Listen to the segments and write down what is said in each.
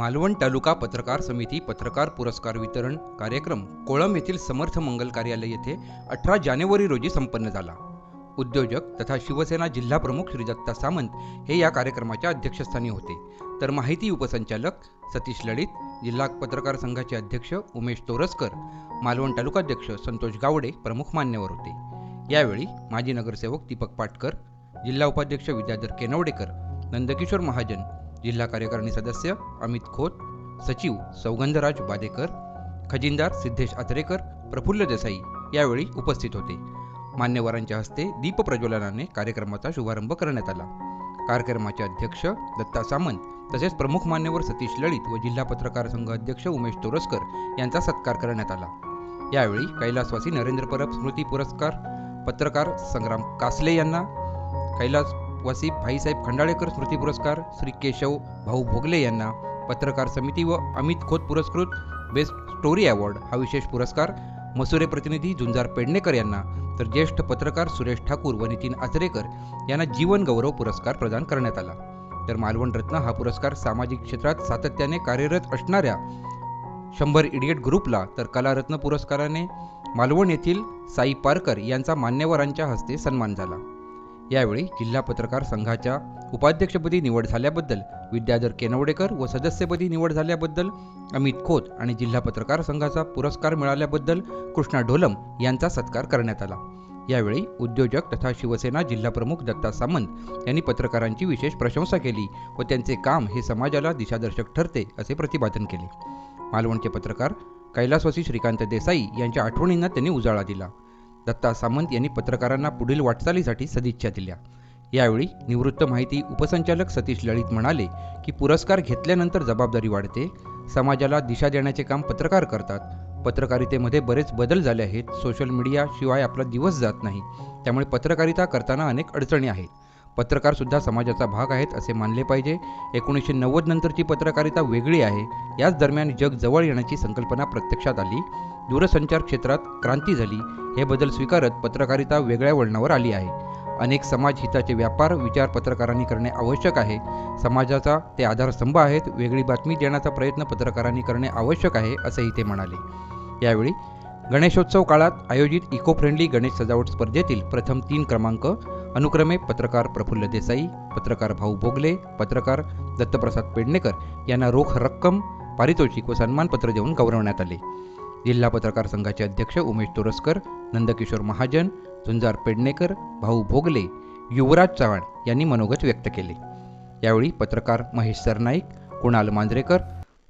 मालवण तालुका पत्रकार समिती पत्रकार पुरस्कार वितरण कार्यक्रम कोळम येथील समर्थ मंगल कार्यालय येथे अठरा जानेवारी रोजी संपन्न झाला. उद्योजक तथा शिवसेना जिल्हा प्रमुख श्री दत्ता सामंत हे या कार्यक्रमाच्या अध्यक्षस्थानी होते. तर माहिती उपसंचालक सतीश लळित जिल्हा पत्रकार संघाचे अध्यक्ष उमेश तोरसकर मालवण तालुकाध्यक्ष संतोष गावडे प्रमुख मान्यवर होते. यावेळी माजी नगरसेवक दीपक पाटकर जिल्हा उपाध्यक्ष विद्याधर केनवडेकर नंदकिशोर महाजन जिल्हा कार्यकारिणी सदस्य अमित खोत सचिव सौगंधराज बादेकर खजिनदार सिद्धेश आचरेकर प्रफुल्ल देसाई यावेळी उपस्थित होते. मान्यवरांच्या हस्ते दीप प्रज्वलनाने कार्यक्रमाचा शुभारंभ करण्यात आला. कार्यक्रमाचे अध्यक्ष दत्ता सामंत तसेच प्रमुख मान्यवर सतीश ललित व जिल्हा पत्रकार संघ अध्यक्ष उमेश तोरसकर यांचा सत्कार करण्यात आला. यावेळी कैलासवासी नरेंद्र परब स्मृती पुरस्कार पत्रकार संग्राम कासले यांना कैलास वसीफ भाईसाहेब खंडाळेकर स्मृती पुरस्कार श्री केशव भाऊ भोगले यांना पत्रकार समिती व अमित खोत पुरस्कृत बेस्ट स्टोरी अवॉर्ड. हा विशेष पुरस्कार मसुरे प्रतिनिधी झुंजार पेडणेकर यांना तर ज्येष्ठ पत्रकार सुरेश ठाकूर व नितीन आचरेकर यांना जीवन गौरव पुरस्कार प्रदान करण्यात आला. तर मालवण रत्न हा पुरस्कार सामाजिक क्षेत्रात सातत्याने कार्यरत असणाऱ्या शंभर इडियट ग्रुपला तर कलारत्न पुरस्काराने मालवण येथील साई पारकर यांचा मान्यवरांच्या हस्ते सन्मान झाला. यावेळी जिल्हा पत्रकार संघाच्या उपाध्यक्षपदी निवड झाल्याबद्दल विद्याधर केनवडेकर व सदस्यपदी निवड झाल्याबद्दल अमित खोत आणि जिल्हा पत्रकार संघाचा पुरस्कार मिळाल्याबद्दल कृष्णा ढोलम यांचा सत्कार करण्यात आला. यावेळी उद्योजक तथा शिवसेना जिल्हाप्रमुख दत्ता सामंत यांनी पत्रकारांची विशेष प्रशंसा केली व त्यांचे काम हे समाजाला दिशादर्शक ठरते असे प्रतिपादन केले. मालवणचे पत्रकार कैलासवासी श्रीकांत देसाई यांच्या आठवणींना त्यांनी उजाळा दिला. दत्ता सामंत यांनी पत्रकारांना पुढील वाटचालीसाठी सदिच्छा दिल्या. यावेळी निवृत्त माहिती उपसंचालक सतीश ललित म्हणाले की पुरस्कार घेतल्यानंतर जबाबदारी वाढते. समाजाला दिशा देण्याचे काम पत्रकार करतात. पत्रकारितेमध्ये बरेच बदल झाले आहेत. सोशल मीडियाशिवाय आपला दिवस जात नाही. त्यामुळे पत्रकारिता करताना अनेक अडचणी आहेत. पत्रकार सुद्धा समाजाचा भाग आहेत असे मानले पाहिजे. एकोणीसशे नव्वद नंतरची पत्रकारिता वेगळी आहे. याच दरम्यान जग जवळ येण्याची संकल्पना प्रत्यक्षात आली. दूरसंचार क्षेत्रात क्रांती झाली हे बदल स्वीकारत पत्रकारिता वेगळ्या वळणावर आली आहे. अनेक समाज हिताचे व्यापार विचार पत्रकारांनी करणे आवश्यक आहे. समाजाचा ते आधारस्तंभ आहेत वेगळी बातमी देण्याचा प्रयत्न पत्रकारांनी करणे आवश्यक आहे असेही ते म्हणाले. यावेळी गणेशोत्सव काळात आयोजित इको फ्रेंडली गणेश सजावट स्पर्धेतील प्रथम तीन क्रमांक अनुक्रमे पत्रकार प्रफुल्ल देसाई पत्रकार भाऊ भोगले पत्रकार दत्तप्रसाद पेडणेकर यांना रोख रक्कम पारितोषिक व सन्मानपत्र देऊन गौरवण्यात आले. जिल्हा पत्रकार संघाचे अध्यक्ष उमेश तोरसकर नंदकिशोर महाजन झुंजार पेडणेकर भाऊ भोगले युवराज चव्हाण यांनी मनोगत व्यक्त केले. यावेळी पत्रकार महेश सरनाईक कुणाल मांजरेकर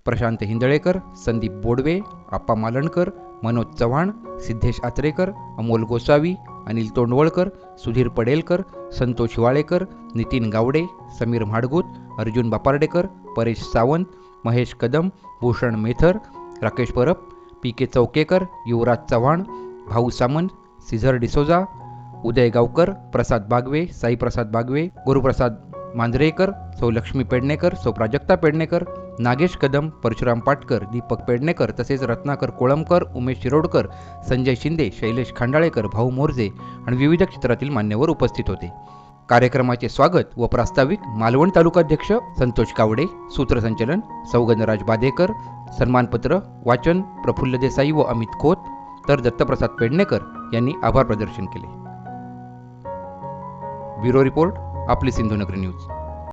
प्रशांत हिंदळेकर संदीप बोडवे आप्पा मालणकर मनोज चव्हाण सिद्धेश आचरेकर अमोल गोसावी अनिल तोंडवळकर सुधीर पडेलकर संतोष वाळेकर नितीन गावडे समीर म्हाडगूत अर्जुन बापार्डेकर परेश सावंत महेश कदम भूषण मेथर राकेश परब पी के चौकेकर युवराज चव्हाण भाऊ सामंत सिझर डिसोजा उदय गावकर प्रसाद बागवे साईप्रसाद बागवे गुरुप्रसाद मांजरेकर सौ लक्ष्मी पेडणेकर सौप्राजक्ता पेडणेकर नागेश कदम परशुराम पाटकर दीपक पेडणेकर तसेच रत्नाकर कोळंबकर उमेश शिरोडकर संजय शिंदे शैलेश खांडाळेकर भाऊ मोर्जे आणि विविध क्षेत्रातील मान्यवर उपस्थित होते. कार्यक्रमाचे स्वागत व प्रास्ताविक मालवण तालुकाध्यक्ष संतोष कावडे सूत्रसंचलन सौगंधराज बादेकर सन्मानपत्र वाचन प्रफुल्ल देसाई व अमित खोत तर दत्तप्रसाद पेडणेकर यांनी आभार प्रदर्शन केले. ब्युरो रिपोर्ट आपली सिंधुनगरी न्यूज.